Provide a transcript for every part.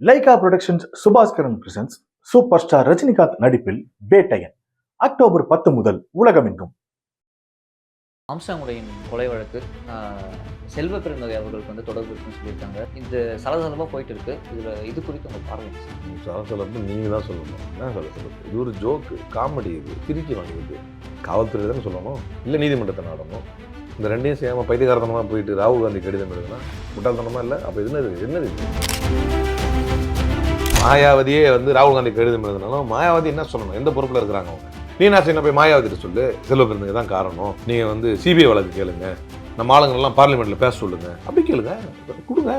Lyca productions Subaskaran presents super star Rajinikanth நடிப்பில் Vettaiyan. October பத்து முதல் உலகமெங்கும். ஆம்ஸ்டாங்குடையின் கொலை வழக்கு செல்வ பெருந்தகை அவர்களுக்கு வந்து தொடர்பு இருக்குன்னு சொல்லியிருக்காங்க. இந்த சலசலப்பாக போயிட்டு இருக்கு இதில் இது குறித்து உங்கள் பார்வை? சலசலப்பு நீங்கள் தான் சொல்லணும். என்ன சலசலப்பு? இது ஒரு ஜோக்கு காமெடி இது. சிரிக்கணும் இதுக்கு காவல்துறை தானே சொல்லணும். இல்லை நீதிமன்றத்தை நாடணும். இந்த ரெண்டையும் செய்யாமல் பைத்தியகாரத்தனமாக போயிட்டு ராகுல் காந்தி கடிதம் எழுதுனா முட்டாள்தனமாக இல்லை? அப்போ என்னது? என்னது? மாயாவதியே வந்து ராகுல் காந்தி கடிதம் எழுதினாலும் மாயாவதி என்ன சொல்லணும்? எந்த பொறுப்பில் இருக்கிறாங்க அவங்க? மீனாட்சி என்ன போய் மாயாவதிட்டு சொல்லு. செல்வ தான் காரணம். நீங்கள் வந்து சிபிஐ வழக்கு கேளுங்க. நம்ம ஆளுங்கள்லாம் பார்லிமெண்ட்டில் பேச சொல்லுங்க. அப்படி கேளுங்க. கொடுங்க.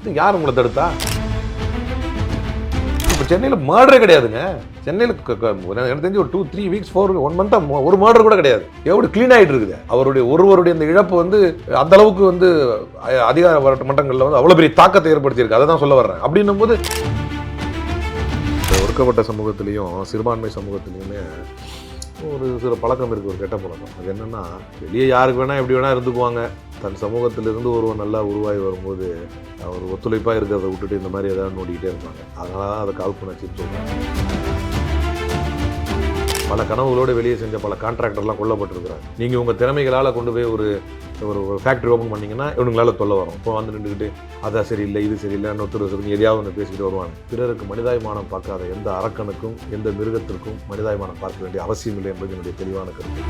இது யார் உங்களை தடுத்தா? இப்போ சென்னையில் மர்டரே கிடையாதுங்க. சென்னையில் எனக்கு தெரிஞ்சு ஒரு two three weeks for one மந்த்தாக ஒரு மர்டர் கூட கிடையாது. எவ்வளோ க்ளீன் ஆகிட்டு இருக்குது. அவருடைய ஒருவருடைய இந்த இழப்பு வந்து அந்த அளவுக்கு வந்து அதிகார மட்டங்களில் வந்து அவ்வளோ பெரிய தாக்கத்தை ஏற்படுத்தியிருக்கு. அதை தான் சொல்ல வர்றேன். அப்படின்னும் போது ஒடுக்கப்பட்ட சமூகத்துலேயும் சிறுபான்மை சமூகத்துலேயுமே ஒரு சில பழக்கம் இருக்குது ஒரு கெட்ட பழக்கம். அது என்னென்னா வெளியே யாருக்கு வேணால் எப்படி வேணால் இருந்துக்குவாங்க. தன் சமூகத்திலிருந்து ஒருவன் நல்லா உருவாகி வரும்போது அவர் ஒத்துழைப்பாக இருக்கிறத விட்டுட்டு இந்த மாதிரி ஏதாவது நோண்டிக்கிட்டே இருப்பாங்க. அதனால தான் அதை காழ்ப்புணர்ச்சின்னு சொல்கிறாங்க பல கனவுகளோடு வெளியே செஞ்ச பல கான்ட்ராக்டர்லாம் கொல்லப்பட்டிருக்கிறாங்க. நீங்கள் உங்கள் திறமைகளால் கொண்டு போய் ஒரு ஒரு ஃபேக்ட்ரி ஓப்பன் பண்ணீங்கன்னா இவங்களால தொல்லை வரும். இப்போ வந்து நின்றுக்கிட்டு அதான் சரியில்லை இது சரியில்லை இன்னொரு சொல்லி எதையாவது ஒன்று பேசிக்கிட்டு வருவாங்க. பிறருக்கு மனிதாபிமானம் பார்க்காத எந்த அரக்கனுக்கும் எந்த மிருகத்திற்கும் மனிதாபிமானம் பார்க்க வேண்டிய அவசியம் இல்லை என்பது என்னுடைய தெளிவான கருத்து.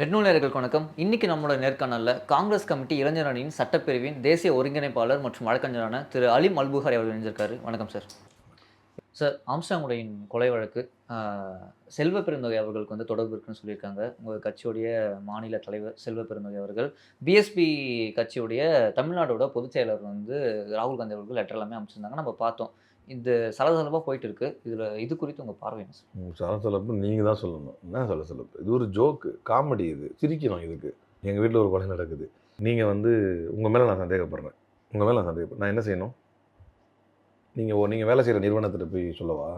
ரெட் வணக்கம். இன்னைக்கு நம்மளோட நேர்காணலில் காங்கிரஸ் கமிட்டி இளைஞர் அணியின் சட்டப்பிரிவின் தேசிய ஒருங்கிணைப்பாளர் மற்றும் வழக்கறிஞரான திரு அலிம் அல்புகாரி அவர்கள் இணைஞ்சிருக்காரு வணக்கம் சார். சார் ஆம்ஸ்டாங்குடையின் கொலை வழக்கு செல்வ பெருந்தொகை அவர்களுக்கு வந்து தொடர்பு இருக்குன்னு சொல்லியிருக்காங்க. உங்கள் கட்சியுடைய மாநில தலைவர் செல்வ பெருந்தொகை அவர்கள். பிஎஸ்பி கட்சியுடைய தமிழ்நாடோட பொதுச் செயலர் வந்து ராகுல் காந்தி அவர்கள் லெட்டர் எல்லாமே அமைச்சிருந்தாங்க நம்ம பார்த்தோம். இந்த சலசலப்பாக போயிட்டு இருக்கு இதில் இது குறித்து உங்கள் பார்வை என்ன சார்? சலசலப்பு நீங்கள் தான் சொல்லணும். என்ன சலசலப்பு? இது ஒரு ஜோக்கு காமெடி இது. சிரிக்கணும் இதுக்கு. எங்கள் வீட்டில் ஒரு கொலை நடக்குது. நீங்கள் வந்து உங்கள் மேலே நான் சந்தேகப்படுறேன். உங்கள் மேலே நான் சந்தேகப்படுறேன் நான் என்ன செய்யணும்? நீங்கள் நீங்கள் வேலை செய்கிற நிறுவனத்தில் போய் சொல்லவா?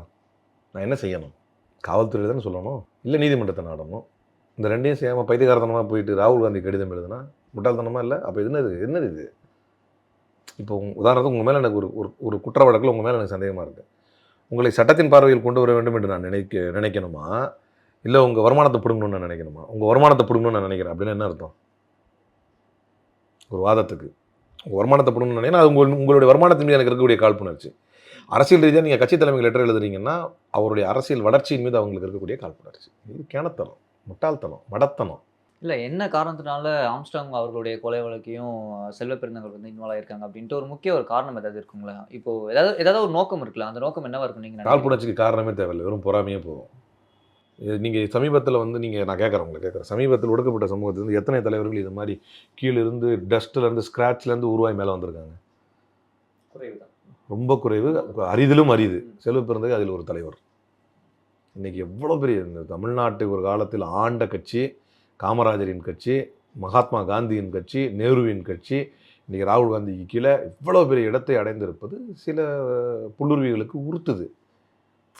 நான் என்ன செய்யணும்? காவல்துறை தானே சொல்லணும்? இல்லை நீதிமன்றத்தை நாடணும்? இந்த ரெண்டையும் செய்யாமல் பைத்தியகாரத்தனமாக போயிட்டு ராகுல் காந்தி கடிதம் எழுதுனா முட்டாள்தனமாக இல்லை? அப்போ என்னது? என்னது இது? இப்போ உதாரணத்துக்கு உங்கள் மேலே எனக்கு ஒரு ஒரு ஒரு குற்ற வழக்கில் உங்கள் மேலே எனக்கு சந்தேகமாக இருக்குது உங்களை சட்டத்தின் பார்வையில் கொண்டு வர வேண்டும் என்று நான் நினைக்க நினைக்கணுமா? இல்லை உங்கள் வருமானத்தை பிடுங்கணும்னு நான் நினைக்கணுமா? உங்கள் வருமானத்தை பிடுங்கணும்னு நான் நினைக்கிறேன். அப்படின்னு என்ன அர்த்தம்? ஒரு வாதத்துக்கு. உங்கள் வருமானத்தை பிடுங்கணும்னு நினைக்கிறேன். அது உங்கள் உங்களுடைய வருமானத்தின் மீது எனக்கு இருக்கக்கூடிய காழ்ப்புணர்ச்சி. அரசியல் ரீதியாக நீங்கள் கட்சி தலைமைக்கு லெட்டர் எழுதுறீங்கன்னா அவருடைய அரசியல் வளர்ச்சியின் மீது அவங்களுக்கு இருக்கக்கூடிய காழ்ப்புணர்ச்சி இது கேணத்தனம் முட்டாள்தனம் மடத்தனம் இல்லை என்ன காரணத்தினால ஆம்ஸ்டாங் அவர்களுடைய கொலை வழக்கையும் செல்வ பெருந்தகர் வந்து இன்வால்வ் ஆயிருக்காங்க அப்படின்ட்டு ஒரு முக்கிய ஒரு காரணம் ஏதாவது இருக்குங்களா? இப்போ ஏதாவது ஏதாவது ஒரு நோக்கம் இருக்குல்ல அந்த நோக்கம் என்னவா இருக்கும் நீங்க நினைக்கிறீங்க? காழ்ப்புணர்ச்சிக்கு காரணமே தேவையில்லை வெறும் பொறாமையே போதும். நீங்கள் சமீபத்தில் வந்து நீங்கள் நான் கேட்குறேன் உங்களை கேட்குறேன். சமீபத்தில் ஒடுக்கப்பட்ட சமூகத்தில் இருந்து எத்தனை தலைவர்கள் இது மாதிரி கீழே இருந்து டஸ்ட்லேருந்து ஸ்க்ராட்ச்லேருந்து உருவாய் மேலே வந்திருக்காங்க? குறைவுதான். ரொம்ப குறைவு. அரிதிலும் அரிது. செல்வ பிறந்தது அதில் ஒரு தலைவர். இன்னைக்கு எவ்வளோ பெரிய இந்த தமிழ்நாட்டை ஒரு காலத்தில் ஆண்ட கட்சி காமராஜரின் கட்சி மகாத்மா காந்தியின் கட்சி நேருவின் கட்சி இன்றைக்கி ராகுல் காந்திக்கு கீழே இவ்வளோ பெரிய இடத்தை அடைந்திருப்பது சில புல்லுருவிகளுக்கு உறுத்துது.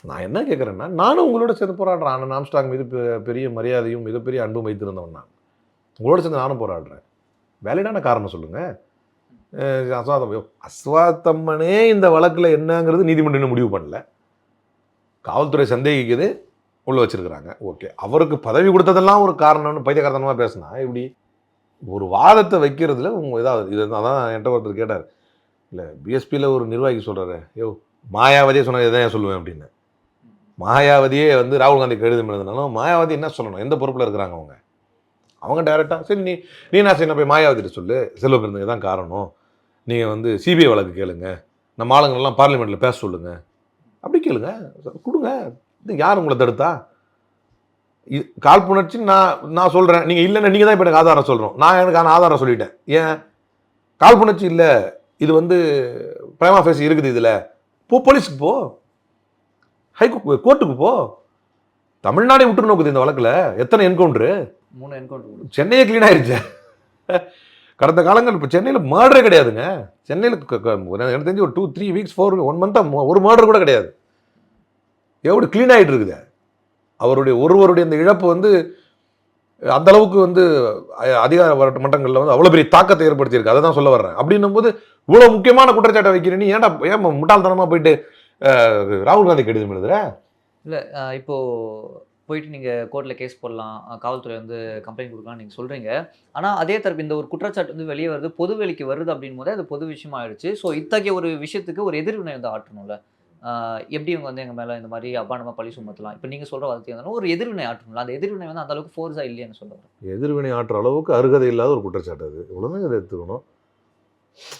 நான் என்ன கேட்குறேன்னா நானும் உங்களோட சேர்ந்து போராடுறேன். ஆனால் ஆம்ஸ்டாங் மீது பெரிய மரியாதையும் மிகப்பெரிய அன்பும் வைத்திருந்தவன் நான். உங்களோட சேர்ந்து நானும் போராடுறேன். வேலிடான காரணம் சொல்லுங்கள் அஸ்வாதம் அஸ்வாத்தம்மனே இந்த வழக்கில் என்னங்கிறது நீதிமன்றம் முடிவு பண்ணல. காவல்துறை சந்தேகிக்குது உள்ளே வச்சுருக்குறாங்க. ஓகே. அவருக்கு பதவி கொடுத்ததெல்லாம் ஒரு காரணம்னு பைத்தியகாரத்தனமாக பேசினா இப்படி ஒரு வாதத்தை வைக்கிறதுல உங்கள் ஏதாவது இது அதான் என்கிட்ட ஒருத்தர் கேட்டார். இல்லை பிஎஸ்பியில் ஒரு நிர்வாகி சொல்கிறாரு யோ மாயாவதியே சொன்னது இதான் ஏன் சொல்லுவேன் அப்படின்னு. மாயாவதியே வந்து ராகுல் காந்தி கடிதம் எழுதினாலும் மாயாவதி என்ன சொல்லணும்? எந்த பொறுப்பில் இருக்கிறாங்க அவங்க? அவங்க டைரெக்டாக சரி நீ நீ என்ன நான் போய் மாயாவதிட்டு சொல்லு. செல்வ பிறந்தது தான் காரணம். நீங்கள் வந்து சிபிஐ வழக்கு கேளுங்க. நம்ம ஆளுங்கள்லாம் பார்லிமெண்ட்டில் பேச சொல்லுங்க. அப்படி கேளுங்க. கொடுங்க. இது யார் உங்களை தடுத்தா? இது காழ்ப்புணர்ச்சி நான் நான் சொல்கிறேன் நீங்கள் இல்லைன்னா நீங்கள் தான் இப்போ எனக்கு ஆதாரம் சொல்கிறோம் நான் எனக்கான ஆதாரம் சொல்லிட்டேன். ஏன்? காழ்ப்புணர்ச்சி இல்லை. இது வந்து பிரேமா ஃபேஸ் இருக்குது இதில். போ போலீஸுக்கு போ. ஹை கோர்ட்டுக்கு போ. தமிழ்நாடே விட்டு நோக்குது இந்த வழக்கில். எத்தனை என்கவுண்டரு மூணு என்கவுண்டர் சென்னையே க்ளீன் ஆயிருச்சு. கடந்த காலங்கள் இப்போ சென்னையில் மர்டரே கிடையாதுங்க. சென்னையில் எனக்கு தெரிஞ்சு ஒரு two three weeks for one மந்த்தாக ஒரு மர்டர் கூட கிடையாது. எவ்வளோ க்ளீன் ஆகிட்டு இருக்குது. அவருடைய ஒருவருடைய இந்த இழப்பு வந்து அந்த அளவுக்கு வந்து அதிகார மட்டங்களில் வந்து அவ்வளோ பெரிய தாக்கத்தை ஏற்படுத்தியிருக்கு. அதை தான் சொல்ல வர்றேன். அப்படின்னும் போது இவ்வளோ முக்கியமான குற்றச்சாட்டை வைக்கிறேன். நீ ஏன்டா ஏன் முட்டாள்தனமாக போயிட்டு ராகுல் காந்தி கடிதம் எழுதுற? இல்லை இப்போ போயிட்டு நீங்கள் கோர்ட்டில் கேஸ் போடலாம் காவல்துறை வந்து கம்ப்ளைண்ட் கொடுக்கலாம் நீங்கள் சொல்கிறீங்க ஆனால் அதே தரப்பு இந்த ஒரு குற்றச்சாட்டு வந்து வெளியே வருது பொது வெளிக்கு வருது அப்படின் அது பொது விஷயமா ஆயிடுச்சு. ஸோ இத்தகைய ஒரு விஷயத்துக்கு ஒரு எதிர்வினை வந்து ஆற்றணும்ல. எப்படி இவங்க வந்து எங்கள் மேலே இந்த மாதிரி அபாண்டமாக பழி சுமத்தலாம்? இப்போ நீங்கள் சொல்கிற வார்த்தை இருந்தாலும் ஒரு எதிர்வினை ஆற்றணும்ல. அந்த எதிர்வினை வந்து அந்த அளவுக்கு ஃபோர்ஸாக இல்லையான்னு சொல்லுவாங்க எதிர்வினை ஆற்றுற அளவுக்கு அருகதை இல்லாத ஒரு குற்றச்சாட்டு அது. இவ்வளோதான் இதை எடுத்துக்கணும்.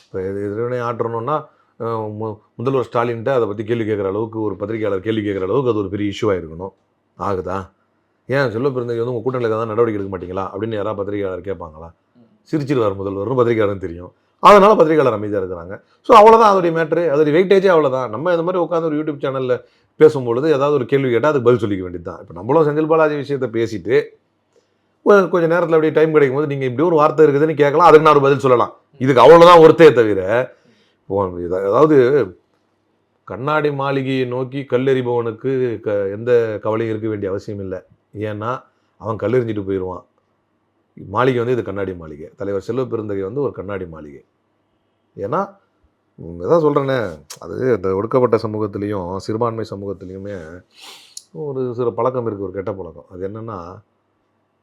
இப்போ எதிர்வினை ஆற்றணும்னா மு- முதல்வர் ஸ்டாலின்ட்ட அதை பற்றி கேள்வி கேட்குற அளவுக்கு ஒரு பத்திரிகையாளர் கேள்வி கேட்குற அளவுக்கு அது ஒரு பெரிய இஷ்யூவாக இருக்கணும். ஆகுதா? ஏன் செல்வ பிறந்தகை வந்து உங்கள் கூட்டணியில் தான் நடவடிக்கை எடுக்க மாட்டீங்களா? அப்படின்னு யாராவது பத்திரிகையாளர் கேட்பாங்களா? சிரிச்சிருவார் முதல்வரும் பத்திரிகையாளரும் தெரியும். அதனால் பத்திரிகையாளர் அமைதியாக இருக்கிறாங்க. ஸோ அவ்வளோதான் அதோடைய மேட்ரு அதோடைய வெயிட்டேஜே அவ்வளோதான் நம்ம இந்த மாதிரி உட்காந்து ஒரு யூடியூப் சேனலில் பேசும்பொழுது ஏதாவது ஒரு கேள்வி கேட்டால் அதுக்கு பதில் சொல்லிக்க வேண்டியது தான் இப்போ நம்மளும் செந்தில் பாலாஜி விஷயத்தை பேசிட்டு கொஞ்சம் கொஞ்ச நேரத்தில் அப்படியே டைம் கிடைக்கும் போது நீங்கள் இப்படி ஒரு வார்த்தை இருக்குதுன்னு கேட்கலாம். அதுக்கு நான் ஒரு பதில் சொல்லலாம். இதுக்கு அவ்வளோதான் ஒருத்தே தவிர இப்போ அதாவது கண்ணாடி மாளிகையை நோக்கி கல்லெறிபவனுக்கு க எந்த கவலையும் இருக்க வேண்டிய அவசியம் இல்லை. ஏன்னா அவன் கல்லெறிஞ்சிட்டு போயிடுவான். மாளிகை வந்து இது கண்ணாடி மாளிகை. தலைவர் செல்வ பெருந்தகை வந்து ஒரு கண்ணாடி மாளிகை. ஏன்னா இதான் சொல்கிறேனே அது இந்த ஒடுக்கப்பட்ட சமூகத்துலேயும் சிறுபான்மை சமூகத்துலேயுமே ஒரு சில பழக்கம் இருக்குது ஒரு கெட்ட பழக்கம். அது என்னென்னா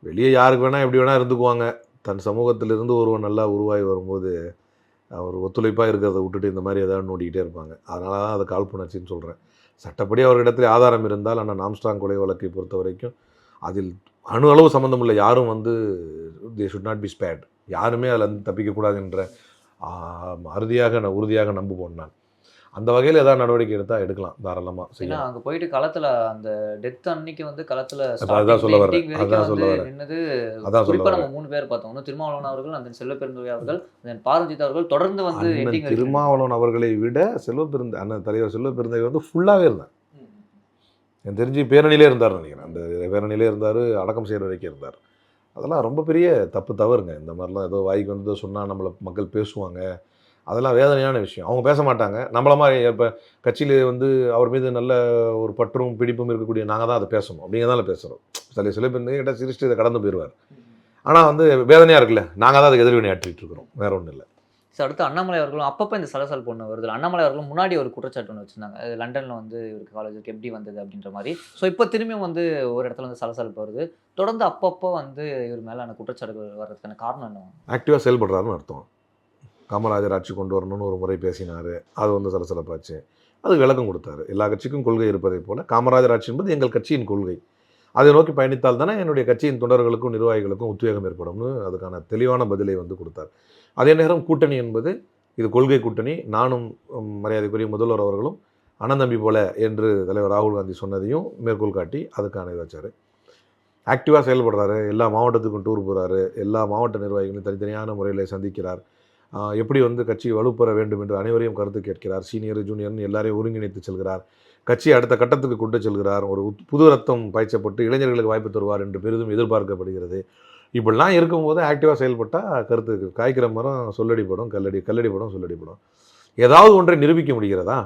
வெளியே யாருக்கு வேணால் எப்படி வேணால் இருந்துக்குவாங்க. தன் சமூகத்திலிருந்து ஒருவன் நல்லா உருவாகி வரும்போது அவர் ஒத்துழைப்பாக இருக்கிறத விட்டுட்டு இந்த மாதிரி ஏதாவது நோண்டிக்கிட்டே இருப்பாங்க. அதனால தான் அதை காழ்ப்புணர்ச்சின்னு சொல்கிறேன் சட்டப்படி அவர்களிடத்தில் ஆதாரம் இருந்தால் ஆனால் நாம்ஸ்டாங் கொலை வழக்கை பொறுத்த வரைக்கும் அதில் அணு அளவு சம்மந்தம் இல்லை யாரும் வந்து they should not be spared யாருமே அதில் வந்து தப்பிக்கக்கூடாதுன்ற அறுதியாக நான் உறுதியாக நம்புவோம் நான். அந்த வகையில் ஏதாவது நடவடிக்கை எடுத்தால் எடுக்கலாம் தாராளமாக செய்யலாம். அங்க போயிட்டு களத்துல அந்த டெத் அன்னைக்கு வந்து களத்துல அதான் சொல்ல வரேன். அதான் சொல்ல வரேன். நின்னது அதான் சொல்ல. நம்ம மூணு பேர் பார்த்தோம். ஒன்று திருமாவளவன் அவர்கள் அந்த செல்வ பெருந்தகை அவர்கள் தென் பாரஞ்சித் அவர்கள் தொடர்ந்து வந்து திருமாவளவன் அவர்களை விட செல்வ பெருந்த அண்ணன் தலைவர் செல்வ பெருந்தகை வந்து ஃபுல்லாகவே இருந்தார். எனக்கு தெரிஞ்சு பேரணியிலே இருந்தார் நினைக்கிறேன். அந்த பேரணியிலே இருந்தார் அடக்கம் செய்கிற வரைக்கும் இருந்தார். அதெல்லாம் ரொம்ப பெரிய தப்பு தவறுங்க. இந்த மாதிரிலாம் ஏதோ வாய்க்கு வந்து சொன்னால் நம்மளை மக்கள் பேசுவாங்க. அதெல்லாம் வேதனையான விஷயம். அவங்க பேச மாட்டாங்க. நம்மள மாதிரி இப்போ கட்சியில் வந்து அவர் மீது நல்ல ஒரு பற்றும் பிடிப்பும் இருக்கக்கூடிய நாங்கள் தான் அதை பேசணும். அப்படிங்கிறதால பேசுகிறோம் சில சில பேர் கிட்ட சிரிச்சுட்டு இதை கடந்து போயிடுவார் ஆனால் வந்து வேதனையாக இருக்குல்ல. நாங்கள் தான் அதுக்கு எதிர்வினை ஆற்றிட்டு இருக்கிறோம். வேற ஒன்றும் இல்லை. ஸோ அடுத்து அண்ணாமலை அவர்களும் அப்பப்போ இந்த சலசல் பொண்ணு வருது அண்ணாமலை அவர்களும் முன்னாடி ஒரு குற்றச்சாட்டு ஒன்று வச்சிருந்தாங்க. லண்டன்ல வந்து இவருக்கு காலேஜுக்கு எப்படி வந்தது அப்படின்ற மாதிரி. ஸோ இப்போ திரும்பியும் வந்து ஒரு இடத்துல வந்து சலசலப்பு வருது தொடர்ந்து அப்பப்போ வந்து இவர் மேலான குற்றச்சாட்டுகள் வர்றதுக்கான காரணம் என்ன? ஆக்டிவாக செயல்படுறாருன்னு அர்த்தம். காமராஜர் ஆட்சி கொண்டு வரணும்னு ஒரு முறை பேசினார். அது வந்து சலசலப்பாச்சு. அதுக்கு விளக்கம் கொடுத்தாரு. எல்லா கட்சிக்கும் கொள்கை இருப்பதை போல காமராஜர் ஆட்சி என்பது எங்கள் கட்சியின் கொள்கை. அதை நோக்கி பயணித்தால் தானே என்னுடைய கட்சியின் தொண்டர்களுக்கும் நிர்வாகிகளுக்கும் உத்வேகம் ஏற்படும்னு அதுக்கான தெளிவான பதிலை வந்து கொடுத்தார். அதே நேரம் கூட்டணி என்பது இது கொள்கை கூட்டணி. நானும் மரியாதைக்குரிய முதல்வர் அவர்களும் அனந்தம்பி போல என்று தலைவர் ராகுல் காந்தி சொன்னதையும் மேற்கோள் காட்டி அதுக்கான இதை வச்சார். ஆக்டிவாக செயல்படுறாரு. எல்லா மாவட்டத்துக்கும் டூர் போகிறாரு எல்லா மாவட்ட நிர்வாகிகளையும் தனித்தனியான முறையில் சந்திக்கிறார். எப்படி வந்து கட்சி வலுப்பெற வேண்டும் என்று அனைவரையும் கருத்து கேட்கிறார். சீனியர் ஜூனியர்னு எல்லாரையும் ஒருங்கிணைத்து செல்கிறார். கட்சி அடுத்த கட்டத்துக்கு கொண்டு செல்கிறார். ஒரு புது ரத்தம் பாய்ச்சப்பட்டு இளைஞர்களுக்கு வாய்ப்பு தருவார் என்று பெரிதும் எதிர்பார்க்கப்படுகிறது. இப்படிலாம் இருக்கும்போது ஆக்டிவாக செயல்பட்டால் கருத்து காய்க்கிற மரம் சொல்லடிப்படும் கல்லடி கல்லடிப்படும் சொல்லடிப்படும் ஏதாவது ஒன்றை நிரூபிக்க முடிகிறதா?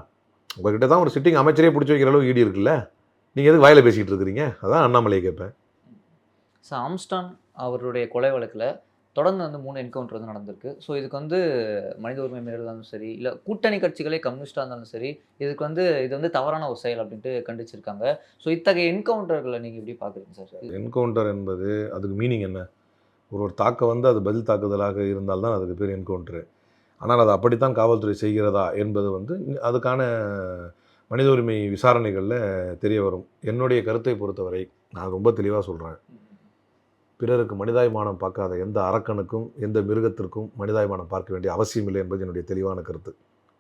உங்ககிட்ட தான் ஒரு சிட்டிங் அமைச்சரே பிடிச்சி வைக்கிற அளவு ஈடு இருக்குல்ல? நீங்கள் எதுக்கு வாயில பேசிக்கிட்டு இருக்கிறீங்க? அதான் அண்ணாமலையை கேட்பேன். ஸோ ஆம்ஸ்டான் அவருடைய கொலை வழக்கில் தொடர்ந்து வந்து மூணு என்கவுண்டர் வந்து நடந்திருக்கு. ஸோ இதுக்கு வந்து மனித உரிமை மீறல் இருந்தாலும் சரி இல்லை கூட்டணி கட்சிகளே கம்யூனிஸ்டாக இருந்தாலும் சரி இதுக்கு வந்து இது வந்து தவறான ஒரு செயல் அப்படின்ட்டு கண்டிச்சிருக்காங்க. ஸோ இத்தகைய என்கவுண்டர்களை நீங்கள் எப்படி பார்க்குறீங்க சார்? என்கவுண்டர் என்பது அதுக்கு மீனிங் என்ன? ஒரு ஒரு தாக்கம் வந்து அது பதில் தாக்குதலாக இருந்தால் தான் அதுக்கு பேர் என்கவுண்டரு ஆனால் அது அப்படித்தான் காவல்துறை செய்கிறதா என்பது வந்து அதுக்கான மனித உரிமை விசாரணைகளில் தெரிய வரும். என்னுடைய கருத்தை பொறுத்தவரை நான் ரொம்ப தெளிவாக சொல்கிறேன் பிறருக்கு மனிதாபிமானம் பார்க்காத எந்த அரக்கனுக்கும் எந்த மிருகத்திற்கும் மனிதாபிமானம் பார்க்க வேண்டிய அவசியம் இல்லை என்பது என்னுடைய தெளிவான கருத்து.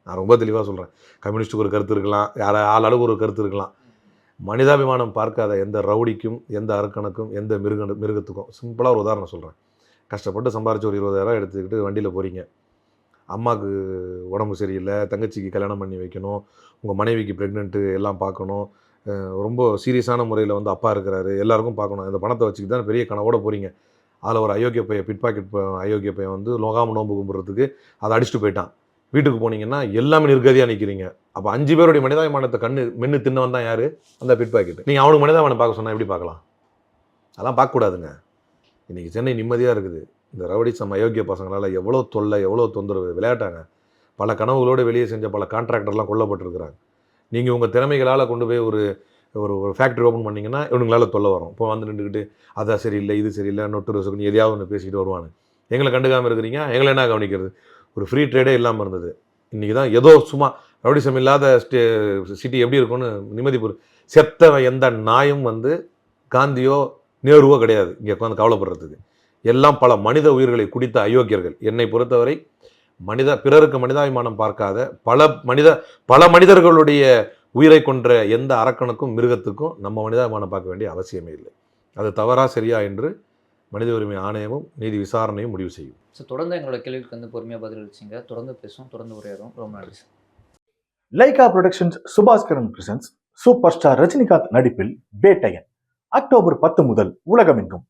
நான் ரொம்ப தெளிவாக சொல்கிறேன் கம்யூனிஸ்ட்டுக்கு ஒரு கருத்து இருக்கலாம் யார ஆள் அளவு ஒரு கருத்து இருக்கலாம். மனிதாபிமானம் பார்க்காத எந்த ரவுடிக்கும் எந்த அரக்கனுக்கும் எந்த மிருக மிருகத்துக்கும் சிம்பிளாக ஒரு உதாரணம் சொல்கிறேன் கஷ்டப்பட்டு சம்பாரித்து ஒரு இருபதாயிரம் எடுத்துக்கிட்டு வண்டியில் போகிறீங்க அம்மாவுக்கு உடம்பு சரியில்லை தங்கச்சிக்கு கல்யாணம் பண்ணி வைக்கணும் உங்கள் மனைவிக்கு ப்ரெக்னென்ட்டு எல்லாம் பார்க்கணும் ரொம்ப சீரியஸான முறையில் வந்து அப்பா இருக்கிறாரு. எல்லாருக்கும் பார்க்கணும். இந்த பணத்தை வச்சுக்கிட்டு தான் பெரிய கனவோட போகிறீங்க அதில் ஒரு அயோக்கிய பையன் பிட் பாக்கெட் அயோக்கிய பையன் வந்து லோகாம நோம்பு கும்பிட்றதுக்கு அதை அடிச்சுட்டு போயிட்டான். வீட்டுக்கு போனீங்கன்னா எல்லாமே நிர்கதியாக நிற்கிறீங்க அப்போ அஞ்சு பேருடைய மனிதாபிமானத்தை கண்ணு மென்று தின்னவன் தான் யார்? அந்த பிட் பாக்கெட் நீங்கள் அவனுக்கு மனிதாபிமானம் பார்க்க சொன்னால் எப்படி பார்க்கலாம்? அதெல்லாம் பார்க்கக்கூடாதுங்க. இன்றைக்கி சென்னை நிம்மதியாக இருக்குது. இந்த ரவுடி சம் அயோக்கிய பசங்களால் எவ்வளோ தொல்லை எவ்வளோ தொந்தரவு விளையாட்டாங்க. பல கனவுகளோடு வெளியே செஞ்ச பல கான்ட்ராக்டர்லாம் கொல்லப்பட்டிருக்கிறாங்க. நீங்கள் உங்கள் திறமைகளால் கொண்டு போய் ஒரு ஒரு ஒரு ஃபேக்ட்ரி ஓப்பன் பண்ணீங்கன்னா இவனுங்களால தொல்லை வரும். இப்போ வந்து நின்றுக்கிட்டு அதான் சரியில்லை இது சரியில்லை நொட்டு ரோசுக்குன்னு எதையாவது ஒன்று பேசிக்கிட்டு வருவானு. எங்களை கண்டுக்காமல் இருக்கிறீங்க எங்களை என்ன கவனிக்கிறது? ஒரு ஃப்ரீ ட்ரேடே இல்லாமல் இருந்தது. இன்றைக்கி தான் ஏதோ சும்மா ரவுடிசம் இல்லாத ஸ்டே சிட்டி எப்படி இருக்கும்னு நிம்மதி செத்தவன் எந்த நாயும் வந்து காந்தியோ நேருவோ கிடையாது. இங்கே உட்காந்து கவலைப்படுறதுக்கு. எல்லாம் பல மனித உயிர்களை குடித்த அயோக்கியர்கள். என்னை பொறுத்தவரை மனித பிறருக்கு மனிதாபிமானம் பார்க்காத பல மனித பல மனிதர்களுடைய உயிரை கொன்ற எந்த அரக்கனுக்கும் மிருகத்துக்கும் நம்ம மனிதாபிமானம் பார்க்க வேண்டிய அவசியமே இல்லை. அது தவறா சரியா என்று மனித உரிமை ஆணையமும் நீதி விசாரணையும் முடிவு செய்யும். ஸோ தொடர்ந்து எங்களோட கேள்விக்கு வந்து பொறுமையாக பதிலளிச்சிங்க தொடர்ந்து பேசுவோம் தொடர்ந்து உரையாடுவோம். ரொம்ப நன்றி sir Lyca productions Subaskaran presents super star Rajinikanth நடிப்பில் பேட்டையன் அக்டோபர் பத்து முதல் உலகமெங்கும்.